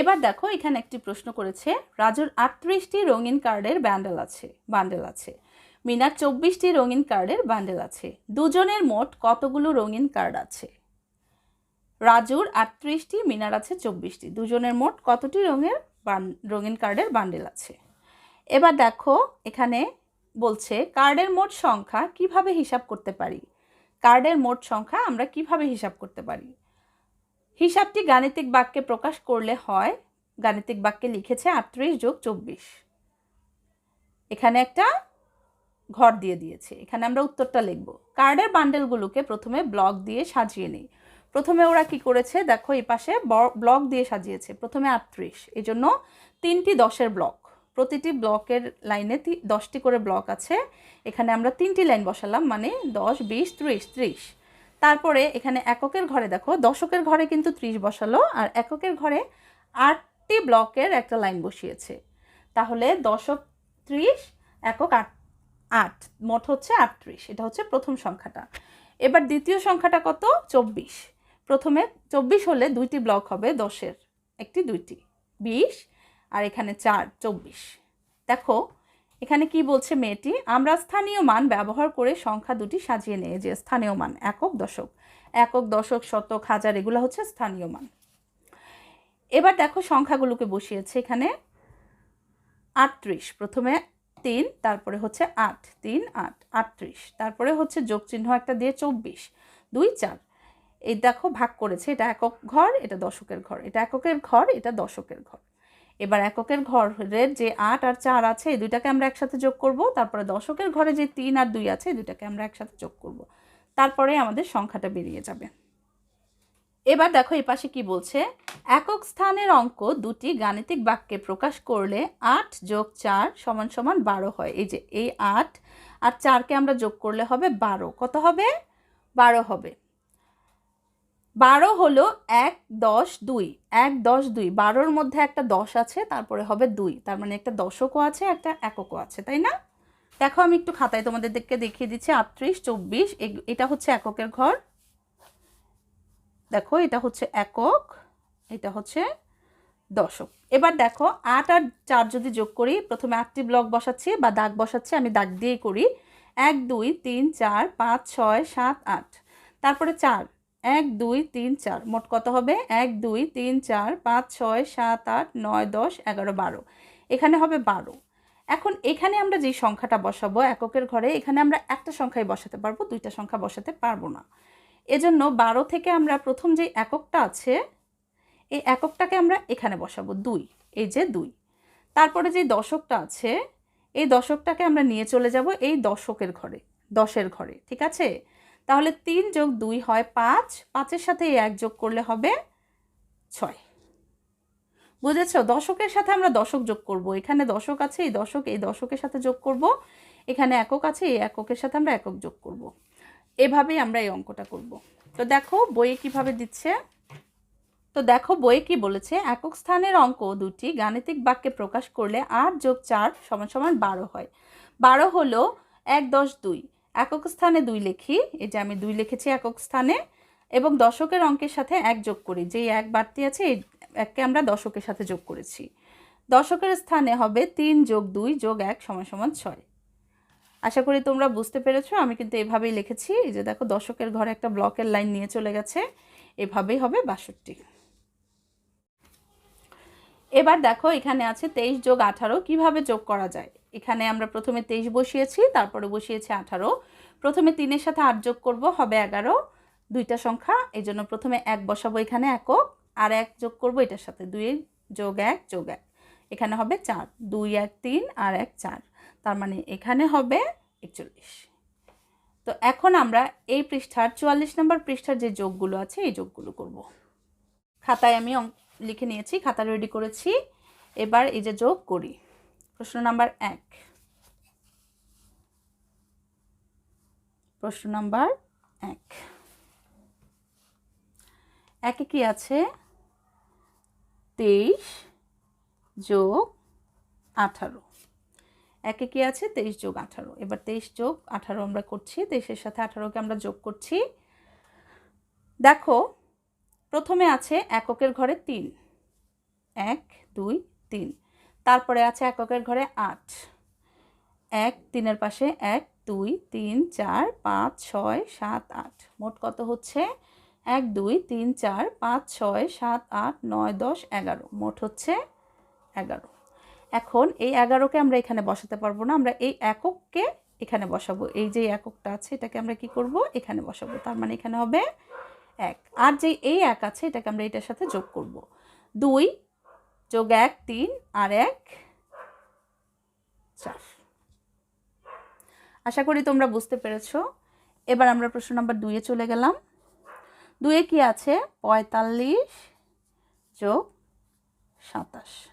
এবার দেখো, এখানে একটি প্রশ্ন করেছে, রাজুর আটত্রিশটি রঙিন কার্ডের ব্যান্ডেল আছে বান্ডেল আছে। মিনার চব্বিশটি রঙিন কার্ডের বান্ডেল আছে। দুজনের মোট কতগুলো রঙিন কার্ড আছে? রাজুর আটত্রিশটি, মিনার আছে চব্বিশটি। দুজনের মোট কতটি রঙের রঙিন কার্ডের বান্ডেল আছে? এবার দেখো, এখানে বলছে, কার্ডের মোট সংখ্যা কীভাবে হিসাব করতে পারি? কার্ডের মোট সংখ্যা আমরা কীভাবে হিসাব করতে পারি? হিসাবটি গাণিতিক বাক্যে প্রকাশ করলে হয়, গাণিতিক বাক্যে লিখেছে আটত্রিশ যোগ চব্বিশ। এখানে একটা ঘর দিয়ে দিয়েছে। এখানে আমরা উত্তরটা লিখব। কার্ডের বান্ডেলগুলোকে প্রথমে ব্লক দিয়ে সাজিয়ে নিই। প্রথমে ওরা কি করেছে? দেখো, এই পাশে ব্লক দিয়ে সাজিয়েছে। প্রথমে আটত্রিশ। এই জন্য তিনটি দশের ব্লক। প্রতিটি ব্লকের লাইনে দশটি করে ব্লক আছে। এখানে আমরা তিনটি লাইন বসালাম মানে দশ, বিশ, ত্রিশ ত্রিশ। তারপরে এখানে এককের ঘরে দেখো, দশকের ঘরে কিন্তু ত্রিশ বসালো, আর এককের ঘরে আটটি ব্লকের একটা লাইন বসিয়েছে। তাহলে দশক ত্রিশ, একক আট আট, মোট হচ্ছে আটত্রিশ, এটা হচ্ছে প্রথম সংখ্যাটা। এবার দ্বিতীয় সংখ্যাটা কত? চব্বিশ। প্রথমে চব্বিশ হলে দুইটি ব্লক হবে, দশের, একটি দুইটি, বিশ, আর এখানে চার, চব্বিশ। দেখো এখানে কি বলছে মেয়েটি? আমরা স্থানীয় মান ব্যবহার করে সংখ্যা দুটি সাজিয়ে নিয়ে যে স্থানীয় মান একক দশক। একক দশক, শতক, হাজার, এগুলো হচ্ছে স্থানীয় মান। এবার দেখো সংখ্যাগুলোকে বসিয়েছে এখানে। আটত্রিশ, প্রথমে তিন, তারপরে হচ্ছে আট, তিন, আট, আটত্রিশ, তারপরে হচ্ছে যোগ চিহ্ন একটা দিয়ে চব্বিশ, দুই, চার। এই দেখো ভাগ করেছে, এটা একক ঘর, এটা দশকের ঘর। এটা এককের ঘর, এটা দশকের ঘর। এবার এককের ঘরের যে আট আর চার আছে, এই দুইটাকে আমরা একসাথে যোগ করব। তারপরে দশকের ঘরে যে তিন আর দুই আছে, এই দুইটাকে আমরা একসাথে যোগ করব। তারপরে আমাদের সংখ্যাটা বেরিয়ে যাবে। এবার দেখো এই পাশে কি বলছে? একক স্থানের অঙ্ক দুটি গাণিতিক বাক্যে প্রকাশ করলে আট যোগ চার সমান সমান বারো হয়। এই যে, এই আট আর চারকে আমরা যোগ করলে হবে বারো। কত হবে? বারো হবে। বারো হলো এক, দশ, দুই। এক, দশ, দুই। বারোর মধ্যে একটা দশ আছে, তারপরে হবে দুই। তার মানে একটা দশকও আছে, একটা এককও আছে, তাই না? দেখো, আমি একটু খাতায় তোমাদেরকে দেখিয়ে দিচ্ছি। আটত্রিশ, চব্বিশ এটা হচ্ছে এককের ঘর। দেখো, এটা হচ্ছে একক, এটা হচ্ছে দশক। এবার দেখো, আট আর চার যদি যোগ করি, প্রথমে আটটি ব্লক বসাচ্ছি বা দাগ বসাচ্ছি, আমি দাগ দিয়েই করি। এক, দুই, তিন, চার, পাঁচ, ছয়, সাত, আট। তারপরে চার এক, দুই, তিন, চার। মোট কত হবে? এক, দুই, তিন, চার, পাঁচ, ছয়, সাত, আট, নয়, দশ, এগারো, বারো। এখানে হবে বারো। এখন এখানে আমরা যেই সংখ্যাটা বসাবো এককের ঘরে, এখানে আমরা একটা সংখ্যাই বসাতে পারব, দুইটা সংখ্যা বসাতে পারব না। এজন্য বারো থেকে আমরা প্রথম যে এককটা আছে, এই এককটাকে আমরা এখানে বসাবো, দুই। এই যে দুই। তারপরে যে দশকটা আছে, এই দশকটাকে আমরা নিয়ে চলে যাব এই দশকের ঘরে, দশের ঘরে, ঠিক আছে? তাহলে তিন যোগ দুই হয় পাঁচ। পাঁচের সাথে এক যোগ করলে হবে ছয়। বুঝেছ? দশকের সাথে আমরা দশক যোগ করব। এখানে দশক আছে, এই দশক, এই দশকের সাথে যোগ করব। এখানে একক আছে, এই এককের সাথে আমরা একক যোগ করব। এভাবেই আমরা এই অঙ্কটা করব। তো দেখো, বইয়ে কীভাবে দিচ্ছে? তো দেখো, বইয়ে কি বলেছে? একক স্থানের অঙ্ক দুটি গাণিতিক বাক্যে প্রকাশ করলে আট যোগ চার সমান সমান বারো হয়। বারো হলো এক দশ দুই। একক স্থানে দুই লেখি, এই যে আমি দুই লিখেছি একক স্থানে, এবং দশকের অঙ্কের সাথে এক যোগ করি, যেই এক বাড়তি আছে, এই এককে আমরা দশকের সাথে যোগ করেছি। দশকের স্থানে হবে তিন যোগ দুই যোগ এক সমান সমান ছয়। আশা করি তোমরা বুঝতে পেরেছ, আমি কিন্তু এভাবেই লিখেছি, এই যে দেখো দশকের ঘরে একটা ব্লকের লাইন নিয়ে চলে গেছে, এভাবেই হবে বাষট্টি। এবার দেখো, এখানে আছে তেইশ যোগ আঠারো, কীভাবে যোগ করা যায়? এখানে আমরা প্রথমে তেইশ বসিয়েছি, তারপরে বসিয়েছি আঠারো। প্রথমে তিনের সাথে আট যোগ করব, হবে এগারো। দুইটা সংখ্যা এই জন্য প্রথমে এক বসাবো এখানে একক, আর এক যোগ করব এটার সাথে। দুই যোগ এক যোগ এক। এখানে হবে চার। দুই এক তিন, আর এক চার। তার মানে এখানে হবে একচল্লিশ। তো এখন আমরা এই পৃষ্ঠার চুয়াল্লিশ নম্বর পৃষ্ঠার যে যোগগুলো আছে, এই যোগগুলো করব। খাতায় আমি লিখে নিয়েছি, খাতা রেডি করেছি। এবার এই যে যোগ করি, প্রশ্ন নাম্বার এক। প্রশ্ন নাম্বার এক। একে কি আছে? তেইশ যোগ আঠারো। একে কি আছে? তেইশ যোগ আঠারো। এবার তেইশ যোগ আঠারো আমরা করছি, তেইশের সাথে আঠারোকে আমরা যোগ করছি। দেখো প্রথমে আছে এককের ঘরে তিন। এক, দুই, তিন। তারপরে আছে এককের ঘরে আট। এক, তিনের পাশে এক, দুই, তিন, চার, পাঁচ, ছয়, সাত, আট। মোট কত হচ্ছে? এক, দুই, তিন, চার, পাঁচ, ছয়, সাত, আট, নয়, দশ, এগারো। মোট হচ্ছে এগারো। এখন এই এগারোকে আমরা এখানে বসাতে পারব না। আমরা এই একককে এখানে বসাবো। এই যে এককটা আছে, এটাকে আমরা কি করব? এখানে বসাবো। তার মানে এখানে হবে এক। আর যে এই এক আছে, এটাকে আমরা এটার সাথে যোগ করব। দুই যোগ এক, তিন, আর এক, চার। আশা করি তোমরা বুঝতে পেরেছ। এবার আমরা প্রশ্ন নাম্বার দুইয়ে চলে গেলাম। দুয়ে কি আছে? পঁয়তাল্লিশ যোগ সাতাশ।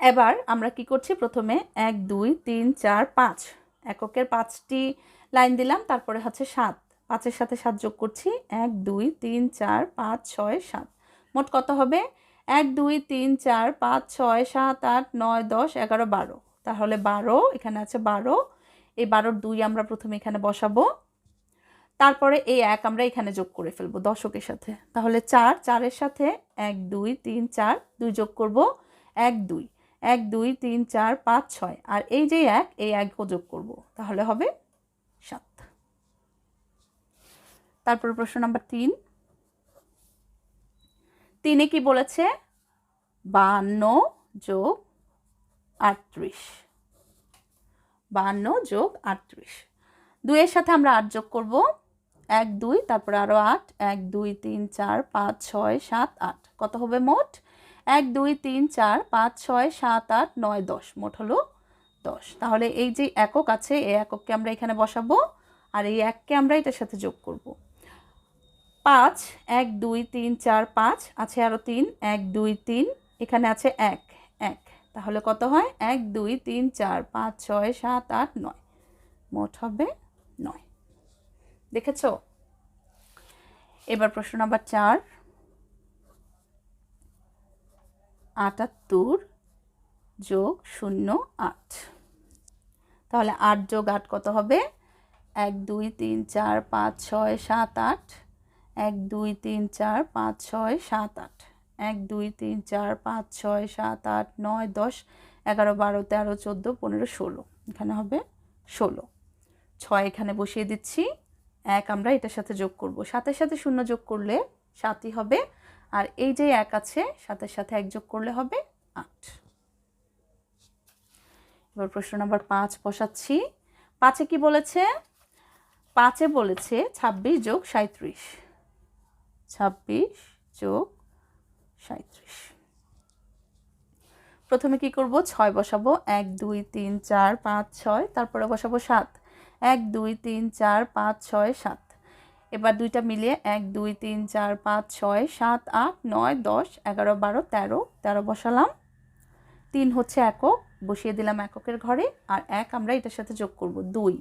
এবার আমরা কি করছি? প্রথমে এক, দুই, তিন, চার, পাঁচ। এককের পাঁচটি লাইন দিলাম, তারপরে হচ্ছে সাত। পাঁচের সাথে সাত যোগ করছি, এক, দুই, তিন, চার, পাঁচ, ছয়, সাত। মোট কত হবে? এক, দুই, তিন, চার, পাঁচ, ছয়, সাত, আট, নয়, দশ, এগারো, বারো। তাহলে বারো, এখানে আছে বারো। এই বারোর দুই আমরা প্রথমে এখানে বসাবো। তারপরে এই এক আমরা এখানে যোগ করে ফেলব দশকের সাথে। তাহলে চার, চারের সাথে এক, দুই, তিন, চার, দুই যোগ করব এক, দুই। এক, দুই, তিন, চার, পাঁচ, ছয়। আর এই যে এক, এই একও যোগ করব। তাহলে হবে সাত তারপর প্রশ্ন নাম্বার তিন। তিনে কি বলেছে? বান্ন যোগ আটত্রিশ। বান্ন যোগ আটত্রিশ। দুইয়ের সাথে আমরা আট যোগ করব। এক, দুই, তারপর আরও আট। এক, দুই, তিন, চার, পাঁচ, ছয়, সাত, আট। কত হবে মোট? এক, দুই, তিন, চার, পাঁচ, ছয়, সাত, আট, নয়, দশ। মোট হলো দশ। তাহলে এই যে একক আছে, এই একককে আমরা এখানে বসাবো। আর এই এককে আমরা এটার সাথে যোগ করব। পাঁচ, এক, দুই, তিন, চার, পাঁচ, আছে আরও তিন, এক, দুই, তিন, এখানে আছে এক এক। তাহলে কত হয়? এক, দুই, তিন, চার, পাঁচ, ছয়, সাত, আট, নয়। মোট হবে নয়। দেখেছ? এবার প্রশ্ন নাম্বার চার। আটাত্তর যোগ শূন্য, আট। তাহলে আট যোগ আট কত হবে? এক, দুই, তিন, চার, পাঁচ, ছয়, সাত, আট। এক, দুই, তিন, চার, পাঁচ, ছয়, সাত, আট। এক, দুই, তিন, চার, পাঁচ, ছয়, সাত, আট, নয়, দশ, এগারো, বারো, তেরো, চোদ্দ, পনেরো, ষোলো। এখানে হবে ষোলো। ছয় এখানে বসিয়ে দিচ্ছি। এক আমরা এটার সাথে যোগ করব। সাতের সাথে শূন্য যোগ করলে সাতই হবে। আর এই যে এক আছে, সাতের সাথে এক যোগ করলে হবে আট। এবার প্রশ্ন নাম্বার পাঁচ বসাচ্ছি। পাঁচে কি বলেছে? পাঁচে বলেছে ছাব্বিশ যোগ সাঁত্রিশ ছাব্বিশ যোগ সাঁত্রিশ প্রথমে কি করব? ছয় বসাবো। এক, দুই, তিন, চার, পাঁচ, ছয়, তারপরে বসাবো সাত। এক, দুই, তিন, চার, পাঁচ, ছয়, সাত। এবার দুইটা মিলিয়ে এক, দুই, তিন, চার, পাঁচ, ছয়, সাত, আট, নয়, দশ, এগারো, বারো, তেরো তেরো বসালাম। তিন হচ্ছে একক, বসিয়ে দিলাম এককের ঘরে। আর এক আমরা এটার সাথে যোগ করব, দুই।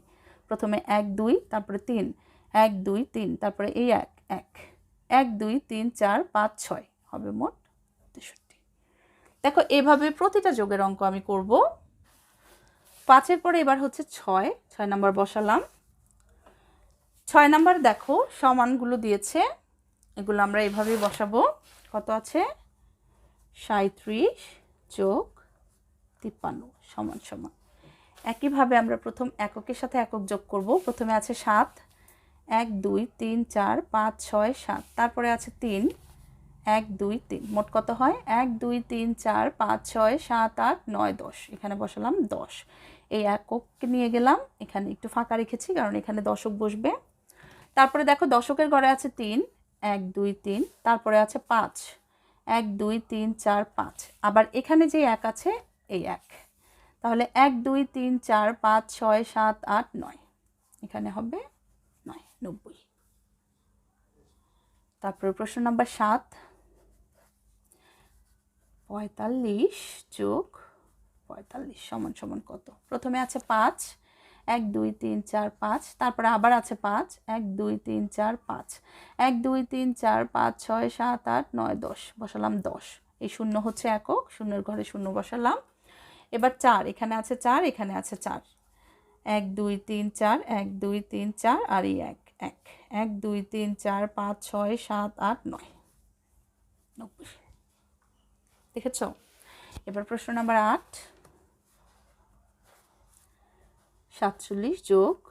প্রথমে এক, দুই, তারপরে তিন। এক, দুই, তিন, তারপরে এই এক এক। এক, দুই, তিন, চার, পাঁচ, ছয় হবে মোট তেষট্টি। দেখো, এভাবে প্রতিটা যোগের অঙ্ক আমি করব। পাঁচের পরে এবার হচ্ছে ছয় ছয় নাম্বার বসালাম। ছয় নাম্বার দেখো, সমানগুলো দিয়েছে। এগুলো আমরা এভাবেই বসাবো। কত আছে? সাঁত্রিশ যোগ তিপ্পান্ন, সমান সমান। একইভাবে আমরা প্রথম এককের সাথে একক যোগ করব। প্রথমে আছে সাত এক, দুই, তিন, চার, পাঁচ, ছয়, সাত। তারপরে আছে তিন, এক, দুই, তিন। মোট কত হয়? এক, দুই, তিন, চার, পাঁচ, ছয়, সাত, আট, নয়, দশ। এখানে বসালাম দশ। এই এককে নিয়ে গেলাম। এখানে একটু ফাঁকা রেখেছি কারণ এখানে দশক বসবে। তারপরে দেখো দশকের ঘরে আছে তিন, এক, দুই, তিন। তারপরে আছে পাঁচ, এক, দুই, তিন, চার, পাঁচ। আবার এখানে যে এক আছে, এই এক। তাহলে এক, দুই, তিন, চার, পাঁচ, ছয়, সাত, আট, নয়। এখানে হবে নব্বই। তারপরে প্রশ্ন নাম্বার সাত। পঁয়তাল্লিশ যোগ পঁয়তাল্লিশ সমান সমান কত? প্রথমে আছে পাঁচ, এক, দুই, তিন, চার, পাঁচ। তারপরে আবার আছে পাঁচ, এক, দুই, তিন, চার, পাঁচ। এক, দুই, তিন, চার, পাঁচ, ছয়, সাত, আট, নয়, দশ। বসালাম দশ। এই শূন্য হচ্ছে একক, শূন্যের ঘরে শূন্য বসালাম। এবার চার, এখানে আছে চার, এখানে আছে চার। এক, দুই, তিন, চার, এক, দুই, তিন, চার, আর এই এক। এক এক, দুই, তিন, চার, পাঁচ, ছয়, সাত, আট, নয়। নব্বই। দেখেছ? এবার প্রশ্ন নাম্বার আট। সাতচল্লিশ যোগ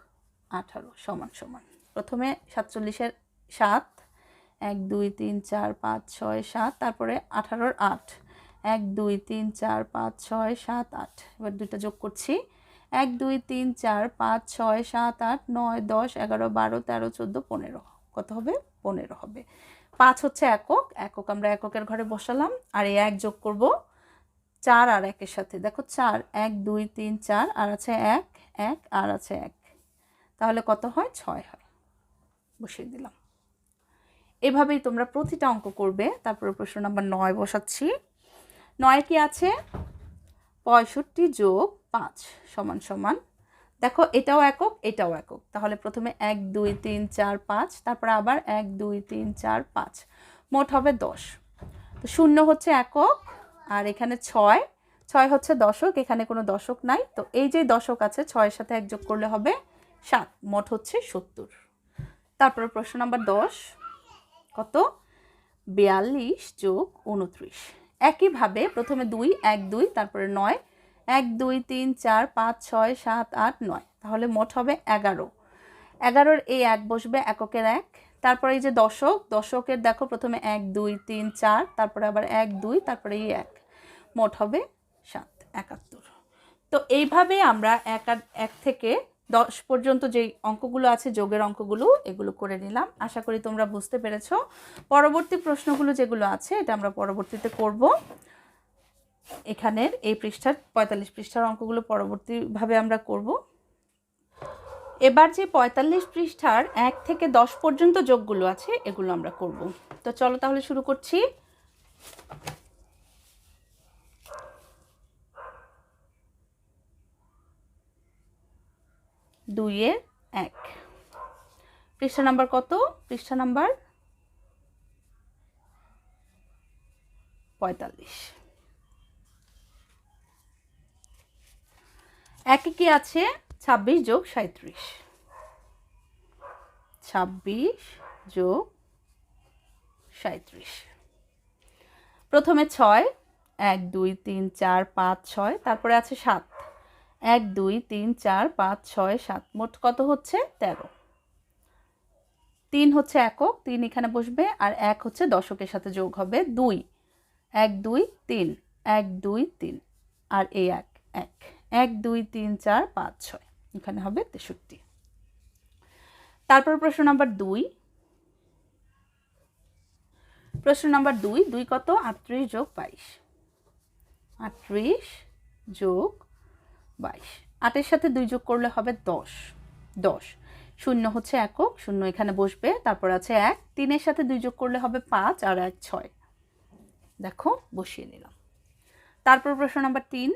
আঠারো, সমান সমান। প্রথমে সাতচল্লিশের সাত, এক, দুই, তিন, চার, পাঁচ, ছয়, সাত, তারপরে আঠারোর আট। এক, দুই, তিন, চার, পাঁচ, ছয়, সাত, আট। এবার দুইটা যোগ করছি। এক, দুই, তিন, চার, পাঁচ, ছয়, সাত, আট, নয়, দশ, এগারো, বারো, তেরো, চোদ্দ, পনেরো। কত হবে? পনেরো হবে। পাঁচ হচ্ছে একক। একক আমরা এককের ঘরে বসালাম। আর এই এক যোগ করব চার আর একের সাথে। দেখো চার, এক, দুই, তিন, চার, আর আছে এক এক, আর আছে এক। তাহলে কত হয়? ছয় হয়। বসিয়ে দিলাম। এভাবেই তোমরা প্রতিটা অঙ্ক করবে। তারপরে প্রশ্ন নাম্বার নয় বসাচ্ছি। নয় কি আছে? পঁয়ষট্টি যোগ পাঁচ সমান সমান। দেখো, এটাও একক এটাও একক। তাহলে প্রথমে এক, দুই, তিন, চার, পাঁচ, তারপরে আবার এক, দুই, তিন, চার, পাঁচ। মোট হবে দশ। তো শূন্য হচ্ছে একক, আর এখানে ছয়। ছয় হচ্ছে দশক, এখানে কোনো দশক নাই। তো এই যে দশক আছে, ছয়ের সাথে এক যোগ করলে হবে সাত। মোট হচ্ছে সত্তর। তারপরে প্রশ্ন নাম্বার দশ। কত? বিয়াল্লিশ যোগ উনত্রিশ একইভাবে প্রথমে দুই, এক, দুই, তারপরে নয় এক, দুই, তিন, চার, পাঁচ, ছয়, সাত, আট, নয়। তাহলে মোট হবে এগারো। এগারোর এই এক বসবে এককের এক। তারপরে এই যে দশক, দশকের দেখো প্রথমে এক, দুই, তিন, চার, তারপরে আবার এক, দুই, তারপরে এই এক। মোট হবে সাত, একাত্তর। তো এইভাবে আমরা এক এক থেকে দশ পর্যন্ত যে অঙ্কগুলো আছে, যোগের অঙ্কগুলো, এগুলো করে নিলাম। আশা করি তোমরা বুঝতে পেরেছ। পরবর্তী প্রশ্নগুলো যেগুলো আছে, এটা আমরা পরবর্তীতে করব। এখানের এই পৃষ্ঠার পঁয়তাল্লিশ পৃষ্ঠার অঙ্কগুলো পরবর্তীভাবে আমরা করব। এবার যে পঁয়তাল্লিশ পৃষ্ঠার এক থেকে দশ পর্যন্ত যোগগুলো আছে, এগুলো আমরা করব। তো চলো তাহলে শুরু করছি। দুইয়ের এক। পৃষ্ঠা নাম্বার কত? পৃষ্ঠা নাম্বার পঁয়তাল্লিশ। একে কি আছে? ছাব্বিশ যোগ সাঁত্রিশ ছাব্বিশ যোগ সাঁত্রিশ প্রথমে ছয়, এক, দুই, তিন, চার, পাঁচ, ছয়, তারপরে আছে সাত। এক, দুই, তিন, চার, পাঁচ, ছয়, সাত, মোট কত হচ্ছে? তেরো। তিন হচ্ছে একক, তিন এখানে বসবে, আর এক হচ্ছে দশকের সাথে যোগ হবে দুই। এক, দুই, তিন। এক, দুই, তিন। আর এই এক এক। এক, দুই, তিন, চার, পাঁচ, ছয়। এখানে হবে তেষট্টি। তারপর প্রশ্ন নাম্বার দুই। প্রশ্ন নাম্বার দুই দুই কত? আটত্রিশ যোগ বাইশ। আটত্রিশ যোগ বাইশ। আটের সাথে দুই যোগ করলে হবে দশ। দশ। শূন্য হচ্ছে একক, শূন্য এখানে বসবে। তারপর আছে এক। তিনের সাথে দুই যোগ করলে হবে পাঁচ আর এক, ছয়। দেখো, বসিয়ে নিলাম। তারপর প্রশ্ন নাম্বার তিন।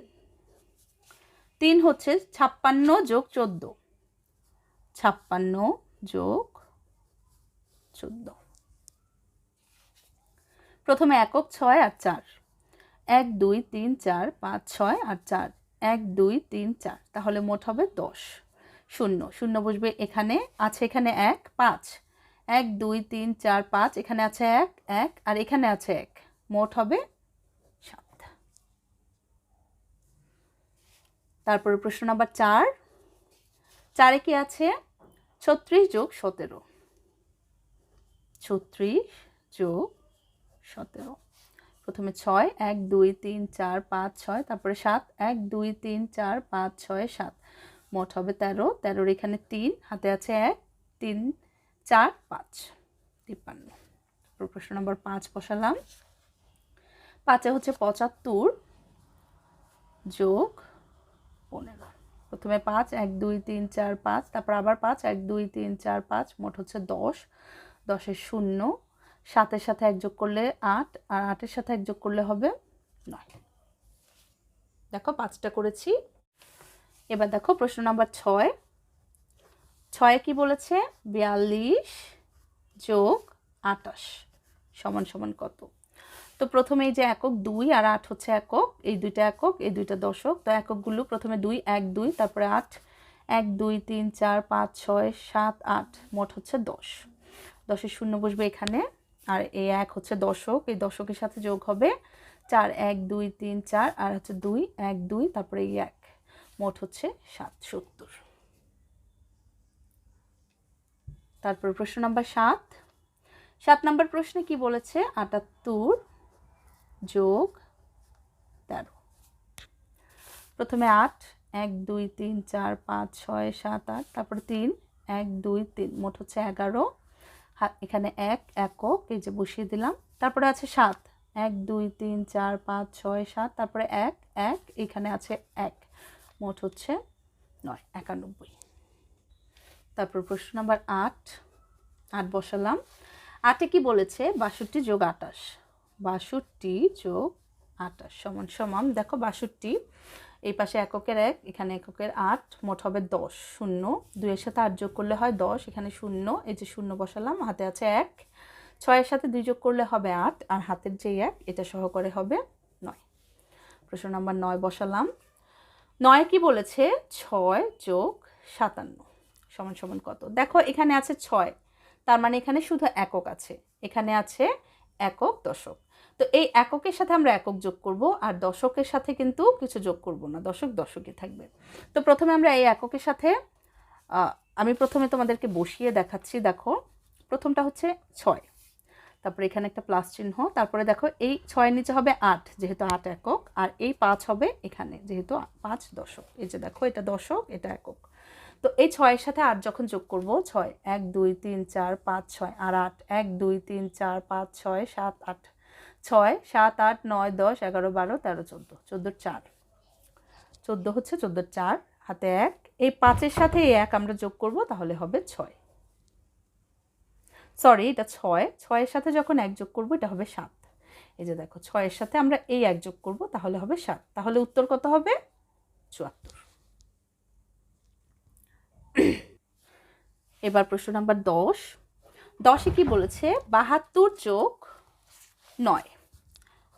তিন হচ্ছে ছাপ্পান্ন যোগ চোদ্দ। ছাপ্পান্ন যোগ চোদ্দ। প্রথমে একক ছয় আর চার। এক, দুই, তিন, চার, পাঁচ, ছয় আর চার। এক, দুই, তিন, চার। তাহলে মোট হবে দশ। শূন্য। শূন্য বসবে এখানে, আছে এখানে এক, পাঁচ। এক, দুই, তিন, চার, পাঁচ। এখানে আছে এক এক, আর এখানে আছে এক। মোট হবে সাত তারপরে প্রশ্ন নাম্বার চার। চারে কি আছে? ছত্রিশ যোগ সতেরো। ছত্রিশ যোগ সতেরো। প্রথমে ছয়, এক, দুই, তিন, চার, পাঁচ, ছয়, তারপরে সাত, এক, দুই, তিন, চার, পাঁচ, ছয়, সাত। মোট হবে তেরো। তেরোর এখানে তিন, হাতে আছে এক, তিন, চার, পাঁচ। তিপ্পান্ন। প্রশ্ন নম্বর পাঁচ বসালাম। পাঁচে হচ্ছে পঁচাত্তর যোগ পনেরো। প্রথমে পাঁচ, এক, দুই, তিন, চার, পাঁচ, তারপর আবার পাঁচ, এক, দুই, তিন, চার, পাঁচ, মোট হচ্ছে দশ। দশের শূন্য, সাতের সাথে এক যোগ করলে আট, আর আটের সাথে এক যোগ করলে হবে নয়। দেখো, পাঁচটা করেছি। এবার দেখো, প্রশ্ন নাম্বার ছয়। ছয়ে কি বলেছে? বিয়াল্লিশ যোগ আটাশ, সমান সমান কত? তো প্রথমে এই যে একক দুই আর আট হচ্ছে একক, এই দুইটা একক, এই দুইটা দশক, তো এককগুলো প্রথমে দুই, এক, দুই, তারপরে আট, এক, দুই, তিন, চার, পাঁচ, ছয়, সাত, আট, মোট হচ্ছে দশ। দশের শূন্য বসবে এখানে, আর এই এক হচ্ছে দশক, এই দশকের সাথে যোগ হবে চার, এক, দুই, তিন, চার, আর হচ্ছে দুই, এক, দুই, তারপরে এই এক, মোট হচ্ছে সাত, সত্তর। তারপর প্রশ্ন নাম্বার সাত। সাত নাম্বার প্রশ্নে কি বলেছে? আটাত্তর যোগ তেরো। প্রথমে আট, এক, দুই, তিন, চার, পাঁচ, ছয়, সাত, আট, তারপরে তিন, এক, দুই, তিন, মোট হচ্ছে এগারো। এখানে এক, একক, এই যে বসিয়ে দিলাম। তারপরে আছে সাত, এক, দুই, তিন, চার, পাঁচ, ছয়, সাত, তারপরে এক এক, এখানে আছে এক, মোট হচ্ছে নয়, একানব্বই। তারপর প্রশ্ন নাম্বার আট আট বসালাম। আটে কি বলেছে? বাষট্টি যোগ আটাশ। বাষট্টি যোগ আটাশ সমান সমান, দেখো বাষট্টি। এই পাশে এককের এক, এখানে এককের আট, মোট হবে দশ, শূন্য। দুইয়ের সাথে আট যোগ করলে হয় দশ, এখানে শূন্য, এই যে শূন্য বসালাম, হাতে আছে এক। ছয়ের সাথে দুই যোগ করলে হবে আট, আর হাতের যে এক, এটা সহকারে হবে নয়। প্রশ্ন নাম্বার নয় বসালাম। নয় কি বলেছে? ছয় যোগ সাতান্ন, সমান সমান কত? দেখো এখানে আছে ছয়, তার মানে এখানে শুধু একক আছে। এখানে আছে একক দশক। তো এই এককের সাথে আমরা একক যোগ করব আর দশকের সাথে কিন্তু কিছু যোগ করব না, দশক দশকে থাকবে। তো প্রথমে আমরা এই এককের সাথে আমি প্রথমে তোমাদেরকে বসিয়ে দেখাচ্ছি, দেখো, প্রথমটা হচ্ছে ছয়। তারপরে এখানে একটা প্লাস চিহ্ন, তারপরে দেখো এই ছয়ের নিচে হবে আট, যেহেতু আট একক, আর এই পাঁচ হবে এখানে, যেহেতু পাঁচ দশক। এই যে দেখো, এটা দশক, এটা একক। তো এই ছয়ের সাথে আট যখন যোগ করব, ছয়, এক, দুই, তিন, চার, পাঁচ, ছয়, আর আট, এক, দুই, তিন, চার, পাঁচ, ছয়, সাত, আট ছয়, সাত, আট, নয়, দশ, এগারো, বারো, তেরো, চোদ্দ, চোদ্দোর চার। চোদ্দ হচ্ছে চোদ্দোর চার, হাতে এক। এই পাঁচের সাথে এই এক আমরা যোগ করব, তাহলে হবে ছয়। সরি এটা ছয়। ছয়ের সাথে যখন এক যোগ করব, এটা হবে সাত। এই যে দেখো, ছয়ের সাথে আমরা এই এক যোগ করব, তাহলে হবে সাত। তাহলে উত্তর কত হবে? চুয়াত্তর। এবার প্রশ্ন নাম্বার দশ। দশে কি বলেছে? বাহাত্তর যোগ নয়।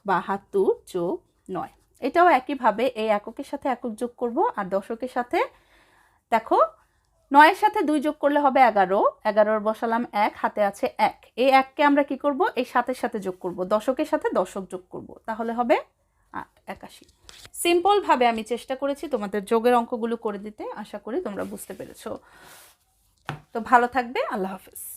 বাহাত্তর যোগ নয়। এটাও একইভাবে এই এককের সাথে একক যোগ করব আর দশকের সাথে, দেখো, নয়ের সাথে দুই যোগ করলে হবে এগারো। এগারোর বসালাম এক, হাতে আছে এক। এই এককে আমরা কি করব? এই সাতের সাথে যোগ করব। দশকের সাথে দশক যোগ করব। তাহলে হবে আট, একাশি। সিম্পলভাবে আমি চেষ্টা করেছি তোমাদের যোগের অঙ্কগুলো করে দিতে। আশা করি তোমরা বুঝতে পেরেছ। তো ভালো থাকবে। আল্লাহ হাফেজ।